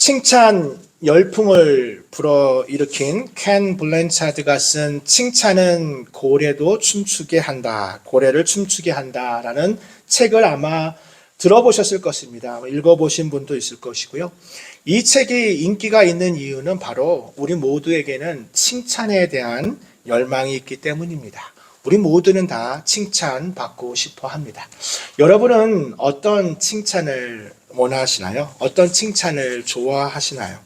칭찬 열풍을 불어일으킨 켄 블렌차드가 쓴 칭찬은 고래도 춤추게 한다. 고래를 춤추게 한다 라는 책을 아마 들어보셨을 것입니다. 읽어보신 분도 있을 것이고요. 이 책이 인기가 있는 이유는 바로 우리 모두에게는 칭찬에 대한 열망이 있기 때문입니다. 우리 모두는 다 칭찬받고 싶어 합니다. 여러분은 어떤 칭찬을 원하시나요? 어떤 칭찬을 좋아하시나요?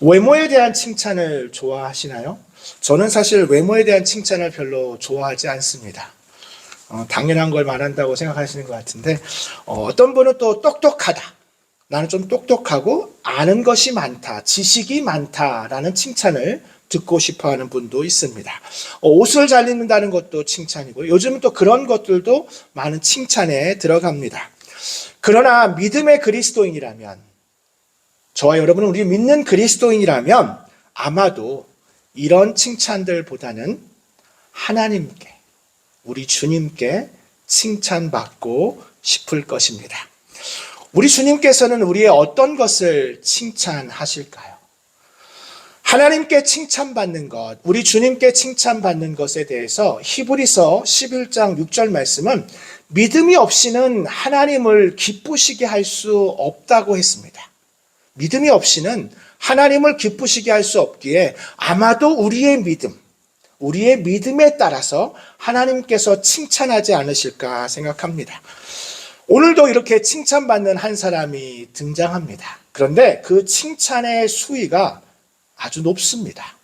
외모에 대한 칭찬을 좋아하시나요? 저는 사실 외모에 대한 칭찬을 별로 좋아하지 않습니다. 어, 당연한 걸 말한다고 생각하시는 것 같은데 어, 떤 분은 또 똑똑하다. 나는 좀 똑똑하고 아는 것이 많다, 지식이 많다라는 칭찬을 듣고 싶어 하는 분도 있습니다. 어, 옷을 잘 입는다는 것도 칭찬이고 요즘은 또 그런 것들도 많은 칭찬에 들어갑니다. 그러나 믿음의 그리스도인이라면 저와 여러분은 우리 믿는 그리스도인이라면 아마도 이런 칭찬들보다는 하나님께 우리 주님께 칭찬받고 싶을 것입니다. 우리 주님께서는 우리의 어떤 것을 칭찬하실까요? 하나님께 칭찬받는 것, 우리 주님께 칭찬받는 것에 대해서 히브리서 11장 6절 말씀은 믿음이 없이는 하나님을 기쁘시게 할 수 없다고 했습니다. 믿음이 없이는 하나님을 기쁘시게 할 수 없기에 아마도 우리의 믿음, 우리의 믿음에 따라서 하나님께서 칭찬하지 않으실까 생각합니다. 오늘도 이렇게 칭찬받는 한 사람이 등장합니다. 그런데 그 칭찬의 수위가 아주 높습니다.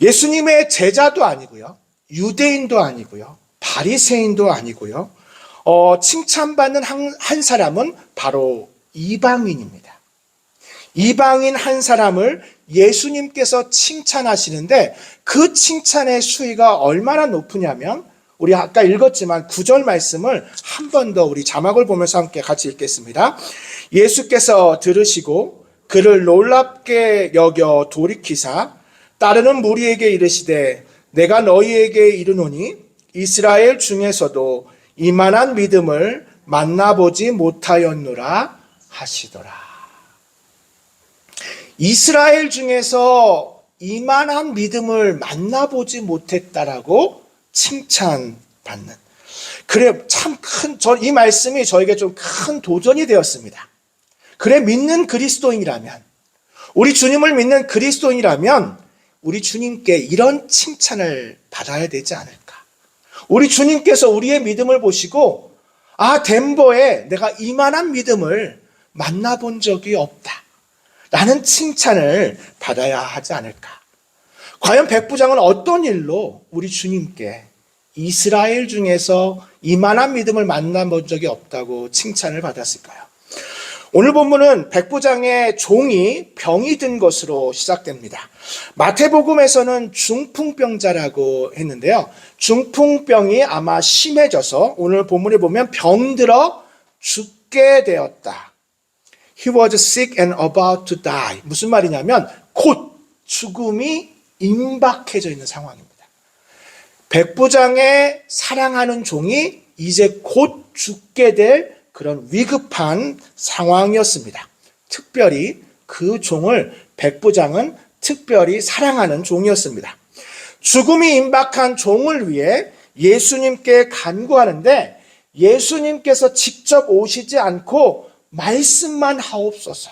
예수님의 제자도 아니고요. 유대인도 아니고요. 바리새인도 아니고요. 어, 칭찬받는 한, 한 사람은 바로 이방인입니다. 이방인 한 사람을 예수님께서 칭찬하시는데 그 칭찬의 수위가 얼마나 높으냐면 우리 아까 읽었지만 구절 말씀을 한 번 더 우리 자막을 보면서 함께 같이 읽겠습니다. 예수께서 들으시고 그를 놀랍게 여겨 돌이키사 따르는 무리에게 이르시되 내가 너희에게 이르노니 이스라엘 중에서도 이만한 믿음을 만나보지 못하였노라 하시더라. 이스라엘 중에서 이만한 믿음을 만나보지 못했다라고 칭찬받는. 그래, 참 큰, 저, 이 말씀이 저에게 좀 큰 도전이 되었습니다. 그래, 믿는 그리스도인이라면, 우리 주님을 믿는 그리스도인이라면, 우리 주님께 이런 칭찬을 받아야 되지 않을까. 우리 주님께서 우리의 믿음을 보시고, 아, 덴버에 내가 이만한 믿음을 만나본 적이 없다. 라는 칭찬을 받아야 하지 않을까. 과연 백부장은 어떤 일로 우리 주님께 이스라엘 중에서 이만한 믿음을 만나본 적이 없다고 칭찬을 받았을까요? 오늘 본문은 백부장의 종이 병이 든 것으로 시작됩니다. 마태복음에서는 중풍병자라고 했는데요. 중풍병이 아마 심해져서 오늘 본문에 보면 병들어 죽게 되었다. He was sick and about to die. 무슨 말이냐면 곧 죽음이 임박해져 있는 상황입니다. 백부장의 사랑하는 종이 이제 곧 죽게 될 그런 위급한 상황이었습니다. 특별히 그 종을 백부장은 특별히 사랑하는 종이었습니다. 죽음이 임박한 종을 위해 예수님께 간구하는데 예수님께서 직접 오시지 않고 말씀만 하옵소서.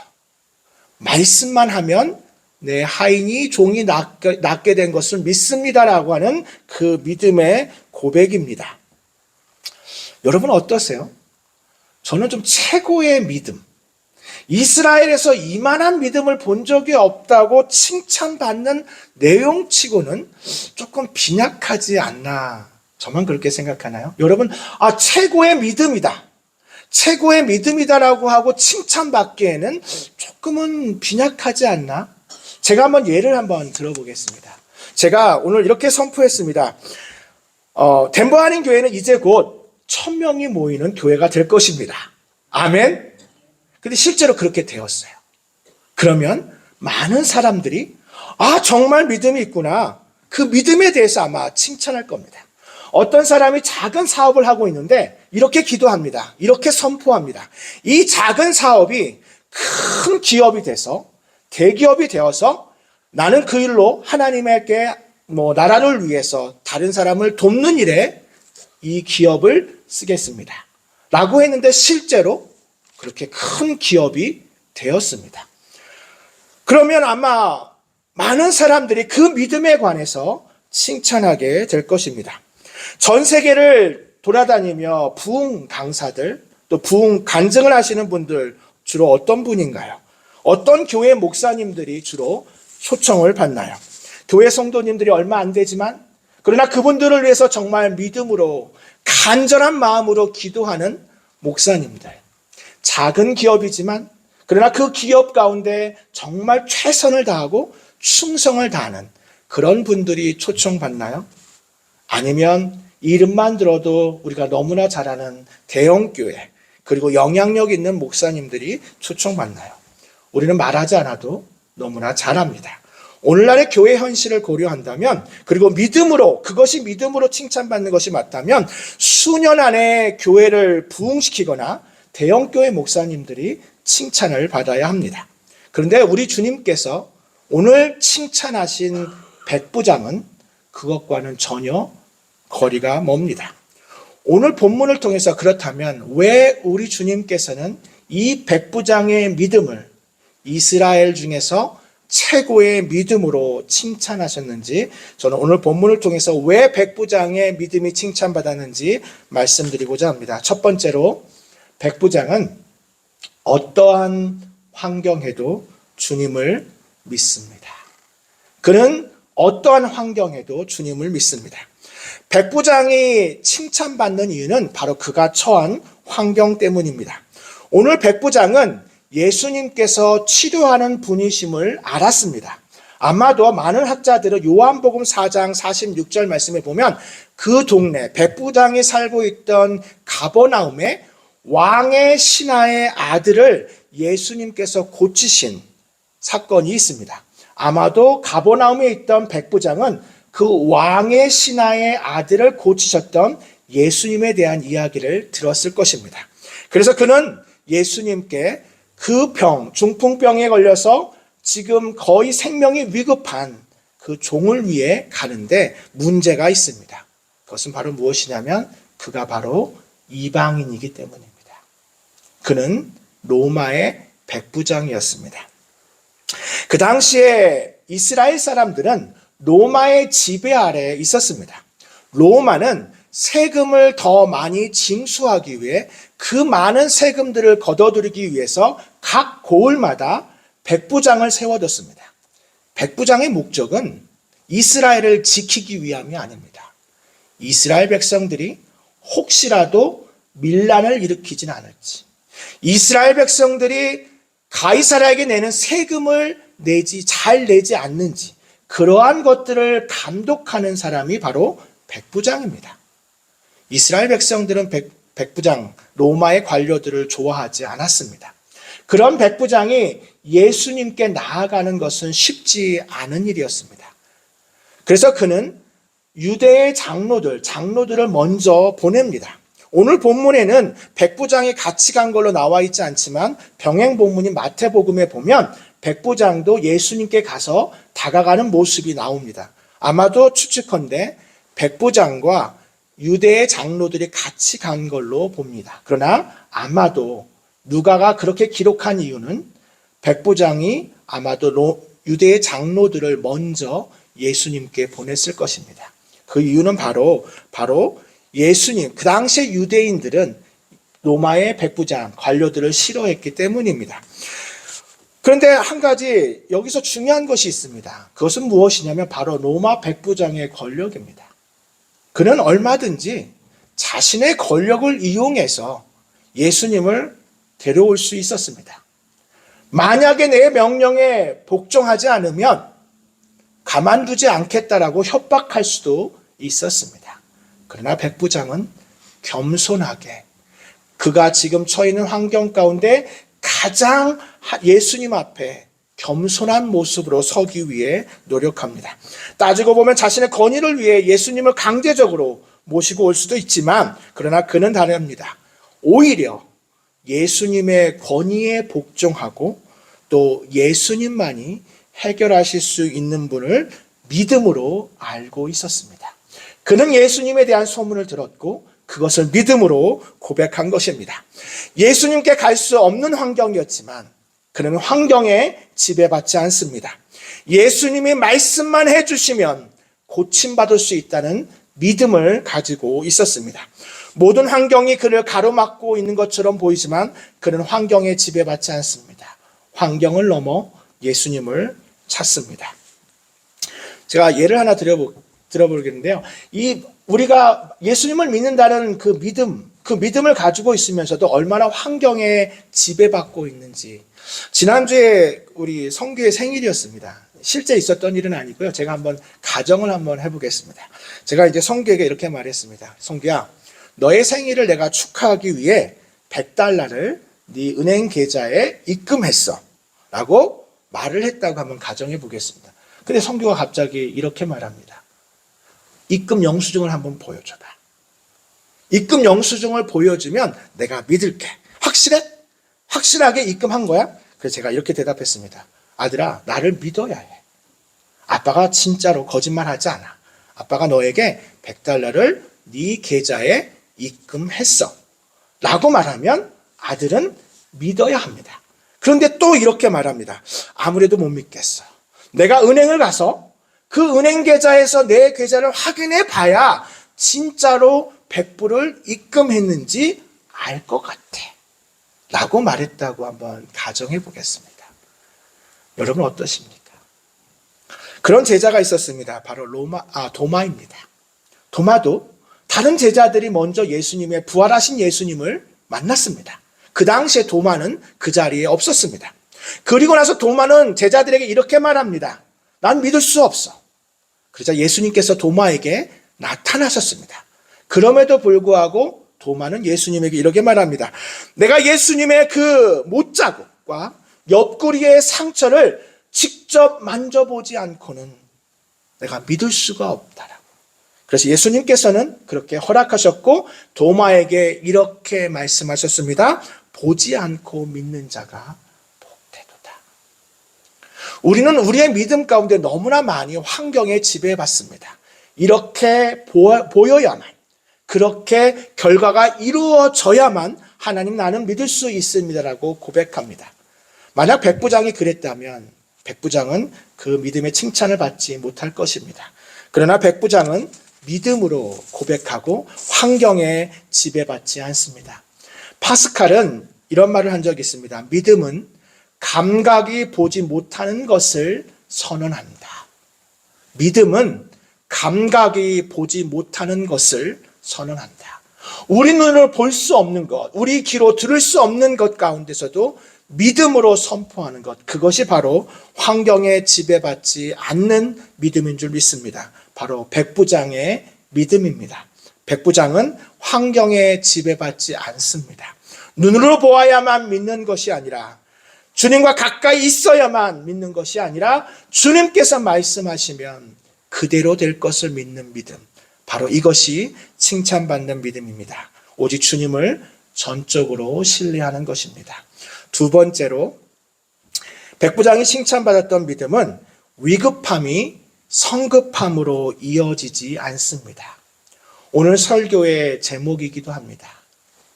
말씀만 하면 내 하인이 종이 낫게, 낫게 된 것을 믿습니다라고 하는 그 믿음의 고백입니다. 여러분 어떠세요? 저는 좀 최고의 믿음. 이스라엘에서 이만한 믿음을 본 적이 없다고 칭찬받는 내용치고는 조금 빈약하지 않나. 저만 그렇게 생각하나요? 여러분, 아, 최고의 믿음이다. 최고의 믿음이다라고 하고 칭찬받기에는 조금은 빈약하지 않나? 제가 한번 예를 한번 들어보겠습니다. 제가 오늘 이렇게 선포했습니다. 어, 덴버 한인 교회는 이제 곧 천 명이 모이는 교회가 될 것입니다. 아멘. 근데 실제로 그렇게 되었어요. 그러면 많은 사람들이 아 정말 믿음이 있구나. 그 믿음에 대해서 아마 칭찬할 겁니다. 어떤 사람이 작은 사업을 하고 있는데 이렇게 기도합니다. 이렇게 선포합니다. 이 작은 사업이 큰 기업이 돼서 대기업이 되어서 나는 그 일로 하나님에게 뭐 나라를 위해서 다른 사람을 돕는 일에 이 기업을 쓰겠습니다. 라고 했는데 실제로 그렇게 큰 기업이 되었습니다. 그러면 아마 많은 사람들이 그 믿음에 관해서 칭찬하게 될 것입니다. 전 세계를 돌아다니며 부흥 강사들, 또 부흥 간증을 하시는 분들 주로 어떤 분인가요? 어떤 교회 목사님들이 주로 초청을 받나요? 교회 성도님들이 얼마 안 되지만 그러나 그분들을 위해서 정말 믿음으로 간절한 마음으로 기도하는 목사님들. 작은 기업이지만 그러나 그 기업 가운데 정말 최선을 다하고 충성을 다하는 그런 분들이 초청받나요? 아니면 이름만 들어도 우리가 너무나 잘 아는 대형교회 그리고 영향력 있는 목사님들이 초청받나요? 우리는 말하지 않아도 너무나 잘 압니다. 오늘날의 교회 현실을 고려한다면 그리고 믿음으로 그것이 믿음으로 칭찬받는 것이 맞다면 수년 안에 교회를 부흥시키거나 대형교회 목사님들이 칭찬을 받아야 합니다. 그런데 우리 주님께서 오늘 칭찬하신 백부장은 그것과는 전혀 거리가 멉니다. 오늘 본문을 통해서 그렇다면 왜 우리 주님께서는 이 백부장의 믿음을 이스라엘 중에서 최고의 믿음으로 칭찬하셨는지 저는 오늘 본문을 통해서 왜 백부장의 믿음이 칭찬받았는지 말씀드리고자 합니다. 첫 번째로 백부장은 어떠한 환경에도 주님을 믿습니다. 그는 어떠한 환경에도 주님을 믿습니다. 백부장이 칭찬받는 이유는 바로 그가 처한 환경 때문입니다. 오늘 백부장은 예수님께서 치료하는 분이심을 알았습니다. 아마도 많은 학자들은 요한복음 4장 46절 말씀에 보면 그 동네 백부장이 살고 있던 가버나움에 왕의 신하의 아들을 예수님께서 고치신 사건이 있습니다. 아마도 가버나움에 있던 백부장은 그 왕의 신하의 아들을 고치셨던 예수님에 대한 이야기를 들었을 것입니다. 그래서 그는 예수님께 그 병, 중풍병에 걸려서 지금 거의 생명이 위급한 그 종을 위해 가는데 문제가 있습니다. 그것은 바로 무엇이냐면 그가 바로 이방인이기 때문입니다. 그는 로마의 백부장이었습니다. 그 당시에 이스라엘 사람들은 로마의 지배 아래에 있었습니다. 로마는 세금을 더 많이 징수하기 위해 그 많은 세금들을 걷어들이기 위해서 각 고을마다 백부장을 세워뒀습니다. 백부장의 목적은 이스라엘을 지키기 위함이 아닙니다. 이스라엘 백성들이 혹시라도 밀란을 일으키진 않을지, 이스라엘 백성들이 가이사라에게 내는 세금을 내지 잘 내지 않는지 그러한 것들을 감독하는 사람이 바로 백부장입니다. 이스라엘 백성들은 백, 백부장 로마의 관료들을 좋아하지 않았습니다. 그런 백부장이 예수님께 나아가는 것은 쉽지 않은 일이었습니다. 그래서 그는 유대의 장로들, 장로들을 먼저 보냅니다. 오늘 본문에는 백부장이 같이 간 걸로 나와 있지 않지만 병행 본문인 마태복음에 보면 백부장도 예수님께 가서 다가가는 모습이 나옵니다. 아마도 추측컨대 백부장과 유대의 장로들이 같이 간 걸로 봅니다. 그러나 아마도 누가가 그렇게 기록한 이유는 백부장이 아마도 유대의 장로들을 먼저 예수님께 보냈을 것입니다. 그 이유는 바로 바로 예수님 그 당시에 유대인들은 로마의 백부장 관료들을 싫어했기 때문입니다. 그런데 한 가지 여기서 중요한 것이 있습니다. 그것은 무엇이냐면 바로 로마 백부장의 권력입니다. 그는 얼마든지 자신의 권력을 이용해서 예수님을 데려올 수 있었습니다. 만약에 내 명령에 복종하지 않으면 가만두지 않겠다라고 협박할 수도 있었습니다. 그러나 백부장은 겸손하게 그가 지금 처해 있는 환경 가운데 가장 예수님 앞에 겸손한 모습으로 서기 위해 노력합니다. 따지고 보면 자신의 건의를 위해 예수님을 강제적으로 모시고 올 수도 있지만 그러나 그는 다릅니다. 오히려 예수님의 권위에 복종하고 또 예수님만이 해결하실 수 있는 분을 믿음으로 알고 있었습니다. 그는 예수님에 대한 소문을 들었고 그것을 믿음으로 고백한 것입니다. 예수님께 갈 수 없는 환경이었지만 그는 환경에 지배받지 않습니다. 예수님이 말씀만 해주시면 고침받을 수 있다는 믿음을 가지고 있었습니다. 모든 환경이 그를 가로막고 있는 것처럼 보이지만 그는 환경에 지배받지 않습니다. 환경을 넘어 예수님을 찾습니다. 제가 예를 하나 드려보, 들어보겠는데요. 이 우리가 예수님을 믿는다는 그 믿음, 그 믿음을 가지고 있으면서도 얼마나 환경에 지배받고 있는지. 지난주에 우리 성규의 생일이었습니다. 실제 있었던 일은 아니고요. 제가 한번 가정을 한번 해보겠습니다. 제가 이제 성규에게 이렇게 말했습니다. 성규야, 너의 생일을 내가 축하하기 위해 100달러를 네 은행 계좌에 입금했어. 라고 말을 했다고 한번 가정해 보겠습니다. 근데 성규가 갑자기 이렇게 말합니다. 입금 영수증을 한번 보여줘봐. 입금 영수증을 보여주면 내가 믿을게. 확실해? 확실하게 입금한 거야? 그래서 제가 이렇게 대답했습니다. 아들아, 나를 믿어야 해. 아빠가 진짜로 거짓말하지 않아. 아빠가 너에게 100달러를 네 계좌에 입금했어. 라고 말하면 아들은 믿어야 합니다. 그런데 또 이렇게 말합니다. 아무래도 못 믿겠어. 내가 은행을 가서 그 은행 계좌에서 내 계좌를 확인해 봐야 진짜로 100불을 입금했는지 알 것 같아. 라고 말했다고 한번 가정해 보겠습니다. 여러분 어떠십니까? 그런 제자가 있었습니다. 바로 로마, 아, 도마입니다. 도마도 다른 제자들이 먼저 예수님의 부활하신 예수님을 만났습니다. 그 당시에 도마는 그 자리에 없었습니다. 그리고 나서 도마는 제자들에게 이렇게 말합니다. 난 믿을 수 없어. 그러자 예수님께서 도마에게 나타나셨습니다. 그럼에도 불구하고 도마는 예수님에게 이렇게 말합니다. 내가 예수님의 그 못자국과 옆구리의 상처를 직접 만져보지 않고는 내가 믿을 수가 없다라고. 그래서 예수님께서는 그렇게 허락하셨고 도마에게 이렇게 말씀하셨습니다. 보지 않고 믿는 자가. 우리는 우리의 믿음 가운데 너무나 많이 환경에 지배받습니다. 이렇게 보여야만, 그렇게 결과가 이루어져야만 하나님 나는 믿을 수 있습니다라고 고백합니다. 만약 백부장이 그랬다면 백부장은 그 믿음의 칭찬을 받지 못할 것입니다. 그러나 백부장은 믿음으로 고백하고 환경에 지배받지 않습니다. 파스칼은 이런 말을 한 적이 있습니다. 믿음은 감각이 보지 못하는 것을 선언한다. 믿음은 감각이 보지 못하는 것을 선언한다. 우리 눈으로 볼 수 없는 것, 우리 귀로 들을 수 없는 것 가운데서도 믿음으로 선포하는 것, 그것이 바로 환경에 지배받지 않는 믿음인 줄 믿습니다. 바로 백부장의 믿음입니다. 백부장은 환경에 지배받지 않습니다. 눈으로 보아야만 믿는 것이 아니라 주님과 가까이 있어야만 믿는 것이 아니라 주님께서 말씀하시면 그대로 될 것을 믿는 믿음. 바로 이것이 칭찬받는 믿음입니다. 오직 주님을 전적으로 신뢰하는 것입니다. 두 번째로 백부장이 칭찬받았던 믿음은 위급함이 성급함으로 이어지지 않습니다. 오늘 설교의 제목이기도 합니다.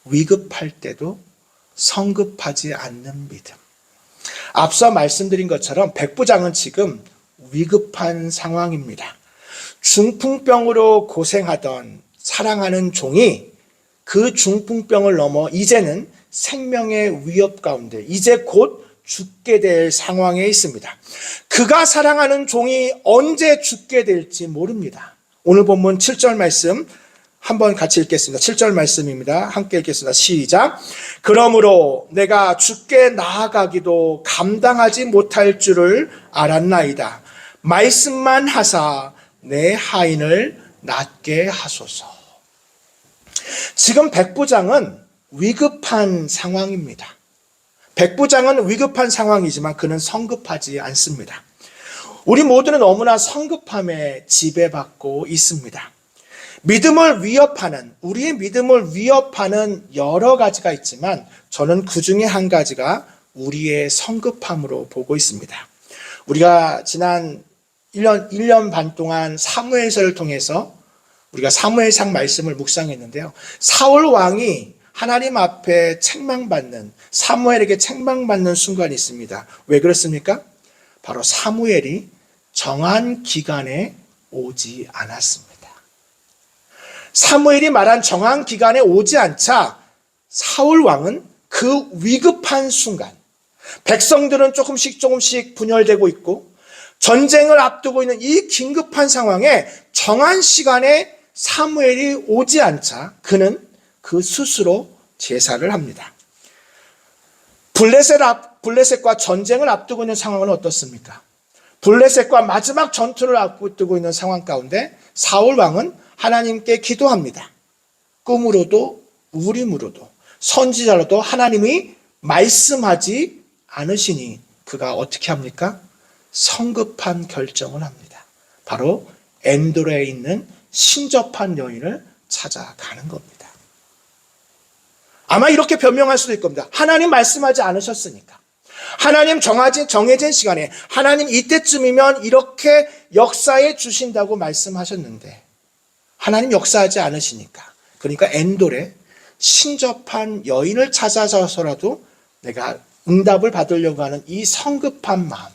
위급할 때도 성급하지 않는 믿음. 앞서 말씀드린 것처럼 백부장은 지금 위급한 상황입니다. 중풍병으로 고생하던 사랑하는 종이 그 중풍병을 넘어 이제는 생명의 위협 가운데 이제 곧 죽게 될 상황에 있습니다. 그가 사랑하는 종이 언제 죽게 될지 모릅니다. 오늘 본문 7절 말씀 한번 같이 읽겠습니다. 7절 말씀입니다. 함께 읽겠습니다. 시작. 그러므로 내가 죽게 나아가기도 감당하지 못할 줄을 알았나이다. 말씀만 하사 내 하인을 낫게 하소서. 지금 백부장은 위급한 상황입니다. 백부장은 위급한 상황이지만 그는 성급하지 않습니다. 우리 모두는 너무나 성급함에 지배받고 있습니다. 믿음을 위협하는, 우리의 믿음을 위협하는 여러 가지가 있지만 저는 그 중에 한 가지가 우리의 성급함으로 보고 있습니다. 우리가 지난 1년, 1년 반 동안 사무엘서를 통해서 우리가 사무엘상 말씀을 묵상했는데요. 사울 왕이 하나님 앞에 책망받는, 사무엘에게 책망받는 순간이 있습니다. 왜 그렇습니까? 바로 사무엘이 정한 기간에 오지 않았습니다. 사무엘이 말한 정한 기간에 오지 않자 사울 왕은 그 위급한 순간, 백성들은 조금씩 조금씩 분열되고 있고 전쟁을 앞두고 있는 이 긴급한 상황에 정한 시간에 사무엘이 오지 않자 그는 그 스스로 제사를 합니다. 블레셋 앞, 블레셋과 전쟁을 앞두고 있는 상황은 어떻습니까? 블레셋과 마지막 전투를 앞두고 있는 상황 가운데 사울 왕은 하나님께 기도합니다. 꿈으로도 우림으로도 선지자로도 하나님이 말씀하지 않으시니 그가 어떻게 합니까? 성급한 결정을 합니다. 바로 엔도레에 있는 신접한 여인을 찾아가는 겁니다. 아마 이렇게 변명할 수도 있을 겁니다. 하나님 말씀하지 않으셨으니까. 하나님 정하진, 정해진 시간에 하나님 이때쯤이면 이렇게 역사해 주신다고 말씀하셨는데 하나님 역사하지 않으시니까. 그러니까 엔돌에 신접한 여인을 찾아서서라도 내가 응답을 받으려고 하는 이 성급한 마음.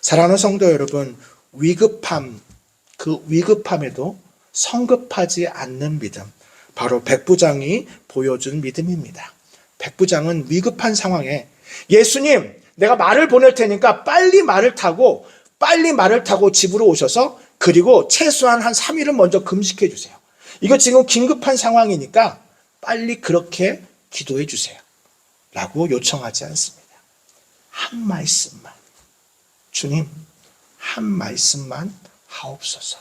사랑하는 성도 여러분, 위급함, 그 위급함에도 성급하지 않는 믿음. 바로 백부장이 보여준 믿음입니다. 백부장은 위급한 상황에 예수님, 내가 말을 보낼 테니까 빨리 말을 타고 빨리 말을 타고 집으로 오셔서 그리고 최소한 한 3일은 먼저 금식해 주세요. 이거 지금 긴급한 상황이니까 빨리 그렇게 기도해 주세요. 라고 요청하지 않습니다. 한 말씀만. 주님, 한 말씀만 하옵소서.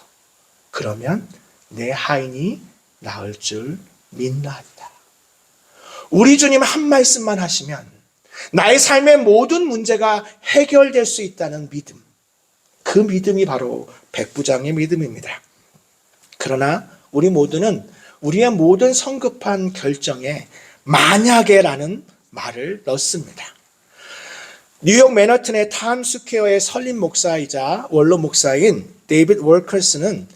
그러면 내 하인이 나을 줄 믿나이다. 우리 주님 한 말씀만 하시면 나의 삶의 모든 문제가 해결될 수 있다는 믿음. 그 믿음이 바로 백부장의 믿음입니다. 그러나 우리 모두는 우리의 모든 성급한 결정에 만약에라는 말을 넣습니다. 뉴욕 맨하튼의 타임스퀘어의 설립 목사이자 원로 목사인 데이빗 월커스는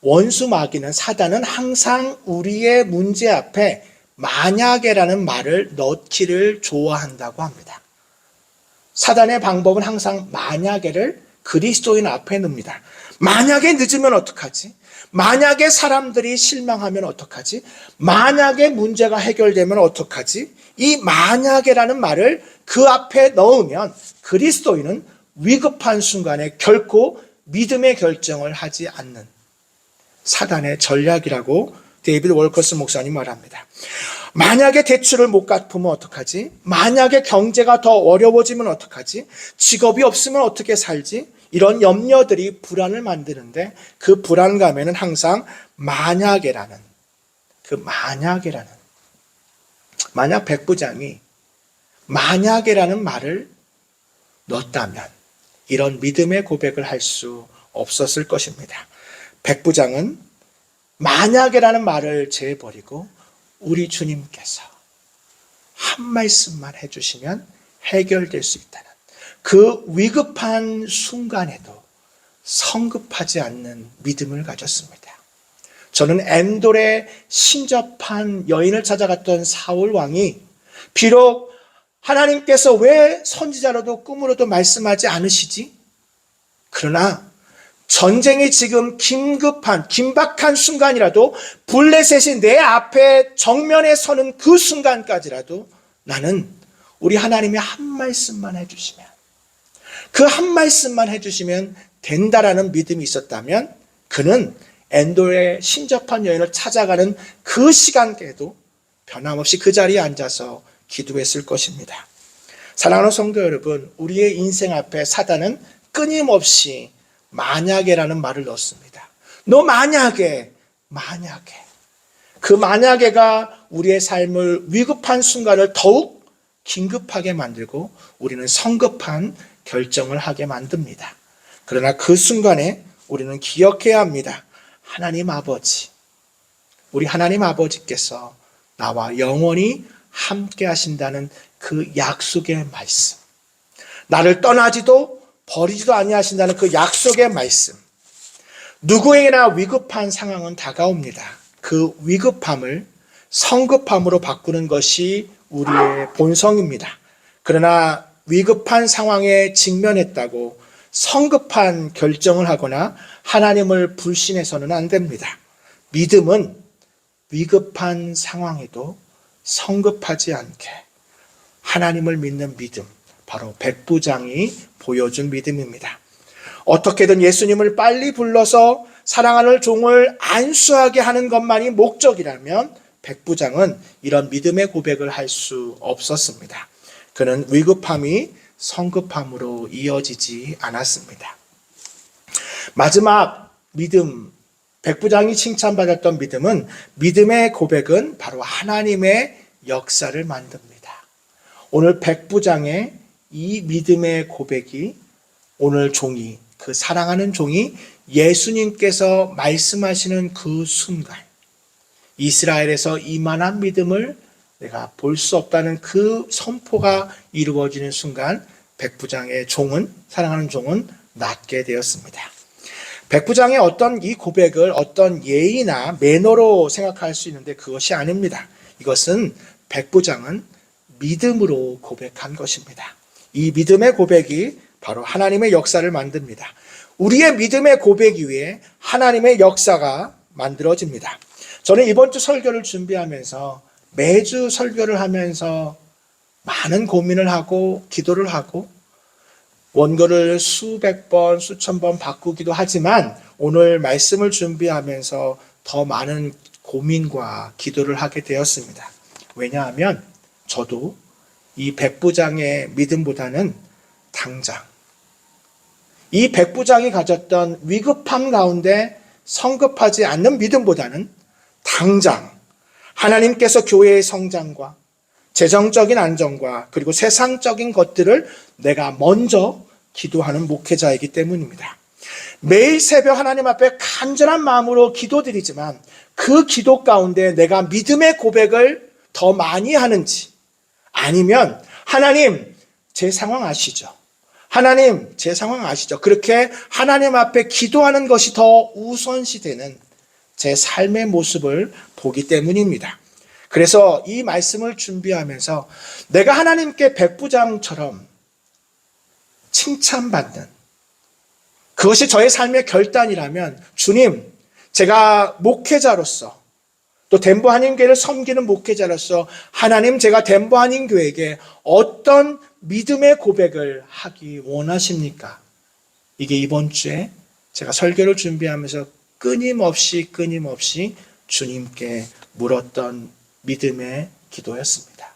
원수 마귀는 사단은 항상 우리의 문제 앞에 만약에라는 말을 넣기를 좋아한다고 합니다. 사단의 방법은 항상 만약에를 그리스도인 앞에 넣습니다. 만약에 늦으면 어떡하지? 만약에 사람들이 실망하면 어떡하지? 만약에 문제가 해결되면 어떡하지? 이 만약에라는 말을 그 앞에 넣으면 그리스도인은 위급한 순간에 결코 믿음의 결정을 하지 않는 사단의 전략이라고 데이비드 월커스 목사님 말합니다. 만약에 대출을 못 갚으면 어떡하지? 만약에 경제가 더 어려워지면 어떡하지? 직업이 없으면 어떻게 살지? 이런 염려들이 불안을 만드는데 그 불안감에는 항상 만약에라는 그 만약에라는 만약 백부장이 만약에라는 말을 넣었다면 이런 믿음의 고백을 할 수 없었을 것입니다. 백부장은 만약에라는 말을 제버리고 우리 주님께서 한 말씀만 해주시면 해결될 수 있다는 그 위급한 순간에도 성급하지 않는 믿음을 가졌습니다. 저는 엔돌에 신접한 여인을 찾아갔던 사울 왕이 비록 하나님께서 왜 선지자로도 꿈으로도 말씀하지 않으시지? 그러나 전쟁이 지금 긴급한, 긴박한 순간이라도 블레셋이 내 앞에 정면에 서는 그 순간까지라도 나는 우리 하나님이 한 말씀만 해주시면, 그 한 말씀만 해주시면 된다라는 믿음이 있었다면 그는 엔도의 신접한 여인을 찾아가는 그 시간께도 변함없이 그 자리에 앉아서 기도했을 것입니다. 사랑하는 성도 여러분, 우리의 인생 앞에 사단은 끊임없이 만약에라는 말을 넣습니다. 너 만약에, 만약에. 그 만약에가 우리의 삶을 위급한 순간을 더욱 긴급하게 만들고 우리는 성급한 결정을 하게 만듭니다. 그러나 그 순간에 우리는 기억해야 합니다. 하나님 아버지, 우리 하나님 아버지께서 나와 영원히 함께 하신다는 그 약속의 말씀. 나를 떠나지도 버리지도 아니하신다는 그 약속의 말씀. 누구에게나 위급한 상황은 다가옵니다. 그 위급함을 성급함으로 바꾸는 것이 우리의 본성입니다. 그러나 위급한 상황에 직면했다고 성급한 결정을 하거나 하나님을 불신해서는 안 됩니다. 믿음은 위급한 상황에도 성급하지 않게 하나님을 믿는 믿음, 바로 백부장이 보여준 믿음입니다. 어떻게든 예수님을 빨리 불러서 사랑하는 종을 안수하게 하는 것만이 목적이라면 백부장은 이런 믿음의 고백을 할 수 없었습니다. 그는 위급함이 성급함으로 이어지지 않았습니다. 마지막 믿음, 백부장이 칭찬받았던 믿음은 믿음의 고백은 바로 하나님의 역사를 만듭니다. 오늘 백부장의 이 믿음의 고백이 오늘 종이 그 사랑하는 종이 예수님께서 말씀하시는 그 순간 이스라엘에서 이만한 믿음을 내가 볼 수 없다는 그 선포가 이루어지는 순간 백부장의 종은 사랑하는 종은 낫게 되었습니다. 백부장의 어떤 이 고백을 어떤 예의나 매너로 생각할 수 있는데 그것이 아닙니다. 이것은 백부장은 믿음으로 고백한 것입니다. 이 믿음의 고백이 바로 하나님의 역사를 만듭니다. 우리의 믿음의 고백 위에 하나님의 역사가 만들어집니다. 저는 이번 주 설교를 준비하면서 매주 설교를 하면서 많은 고민을 하고 기도를 하고 원고를 수백 번, 수천 번 바꾸기도 하지만 오늘 말씀을 준비하면서 더 많은 고민과 기도를 하게 되었습니다. 왜냐하면 저도 이 백부장의 믿음보다는 당장 이 백부장이 가졌던 위급함 가운데 성급하지 않는 믿음보다는 당장 하나님께서 교회의 성장과 재정적인 안정과 그리고 세상적인 것들을 내가 먼저 기도하는 목회자이기 때문입니다. 매일 새벽 하나님 앞에 간절한 마음으로 기도드리지만 그 기도 가운데 내가 믿음의 고백을 더 많이 하는지 아니면 하나님 제 상황 아시죠? 하나님 제 상황 아시죠? 그렇게 하나님 앞에 기도하는 것이 더 우선시 되는 제 삶의 모습을 보기 때문입니다. 그래서 이 말씀을 준비하면서 내가 하나님께 백부장처럼 칭찬받는 그것이 저의 삶의 결단이라면 주님, 제가 목회자로서 또 덴버 한인교회를 섬기는 목회자로서 하나님 제가 덴버 한인교회에게 어떤 믿음의 고백을 하기 원하십니까? 이게 이번 주에 제가 설교를 준비하면서 끊임없이 끊임없이 주님께 물었던 믿음의 기도였습니다.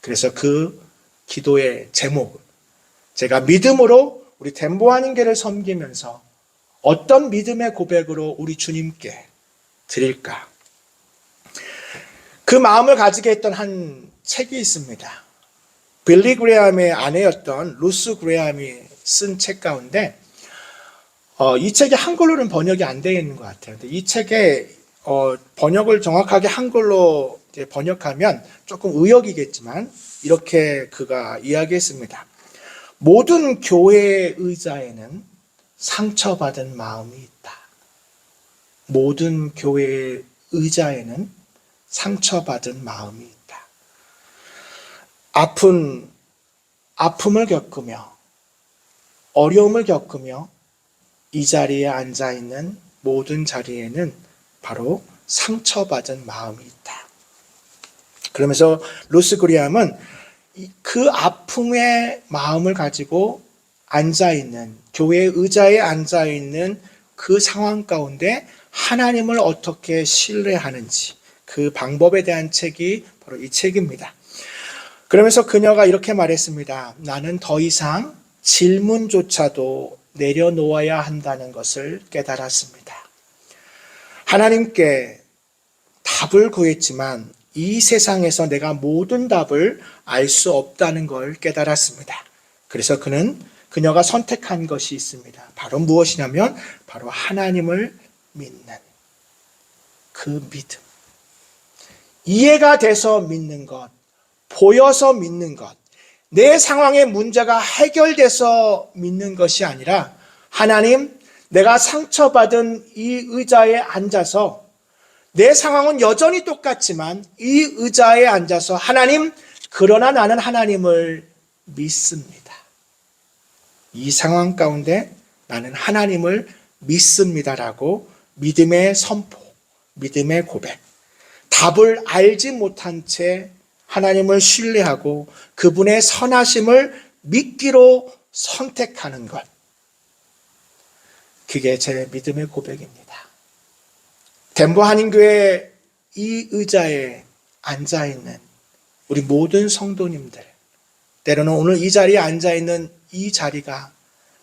그래서 그 기도의 제목을 제가 믿음으로 우리 덴보 한인교를 섬기면서 어떤 믿음의 고백으로 우리 주님께 드릴까? 그 마음을 가지게 했던 한 책이 있습니다. 빌리 그레함의 아내였던 루스 그레함이 쓴 책 가운데 어, 이 책이 한글로는 번역이 안 되어 있는 것 같아요. 근데 이 책에 어, 번역을 정확하게 한글로 번역하면 조금 의역이겠지만 이렇게 그가 이야기했습니다. 모든 교회의 의자에는 상처받은 마음이 있다. 모든 교회의 의자에는 상처받은 마음이 있다. 아픈, 아픔을 겪으며, 어려움을 겪으며, 이 자리에 앉아 있는 모든 자리에는 바로 상처받은 마음이 있다. 그러면서 루스 그리암은 그 아픔의 마음을 가지고 앉아 있는, 교회의 의자에 앉아 있는 그 상황 가운데 하나님을 어떻게 신뢰하는지, 그 방법에 대한 책이 바로 이 책입니다. 그러면서 그녀가 이렇게 말했습니다. 나는 더 이상 질문조차도 내려놓아야 한다는 것을 깨달았습니다. 하나님께 답을 구했지만 이 세상에서 내가 모든 답을 알 수 없다는 걸 깨달았습니다. 그래서 그는 그녀가 선택한 것이 있습니다. 바로 무엇이냐면 바로 하나님을 믿는 그 믿음. 이해가 돼서 믿는 것, 보여서 믿는 것, 내 상황의 문제가 해결돼서 믿는 것이 아니라 하나님, 내가 상처받은 이 의자에 앉아서 내 상황은 여전히 똑같지만 이 의자에 앉아서 하나님, 그러나 나는 하나님을 믿습니다. 이 상황 가운데 나는 하나님을 믿습니다라고 믿음의 선포, 믿음의 고백, 답을 알지 못한 채 하나님을 신뢰하고 그분의 선하심을 믿기로 선택하는 것. 그게 제 믿음의 고백입니다. 덴버 한인교회 이 의자에 앉아 있는 우리 모든 성도님들, 때로는 오늘 이 자리에 앉아 있는 이 자리가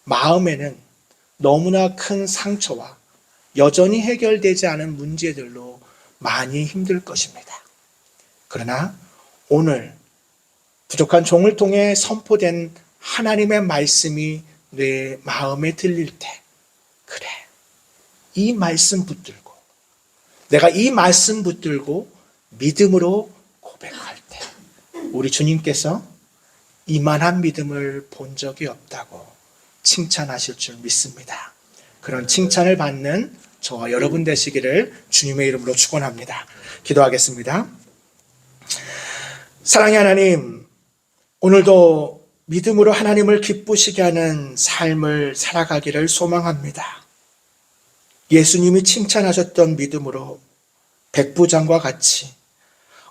마음에는 너무나 큰 상처와 여전히 해결되지 않은 문제들로 많이 힘들 것입니다. 그러나 오늘 부족한 종을 통해 선포된 하나님의 말씀이 내 마음에 들릴 때, 그래, 이 말씀 붙들고, 내가 이 말씀 붙들고 믿음으로 고백할 때, 우리 주님께서 이만한 믿음을 본 적이 없다고 칭찬하실 줄 믿습니다. 그런 칭찬을 받는 저와 여러분 되시기를 주님의 이름으로 축원합니다. 기도하겠습니다. 사랑의 하나님, 오늘도 믿음으로 하나님을 기쁘시게 하는 삶을 살아가기를 소망합니다. 예수님이 칭찬하셨던 믿음으로 백부장과 같이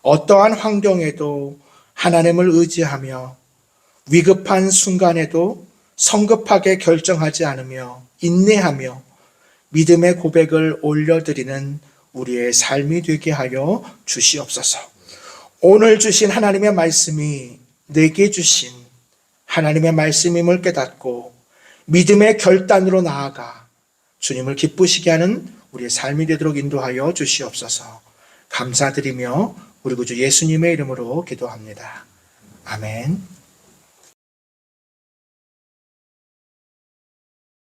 어떠한 환경에도 하나님을 의지하며 위급한 순간에도 성급하게 결정하지 않으며 인내하며 믿음의 고백을 올려드리는 우리의 삶이 되게 하여 주시옵소서. 오늘 주신 하나님의 말씀이 내게 주신 하나님의 말씀임을 깨닫고 믿음의 결단으로 나아가 주님을 기쁘시게 하는 우리의 삶이 되도록 인도하여 주시옵소서. 감사드리며 우리 구주 예수님의 이름으로 기도합니다. 아멘.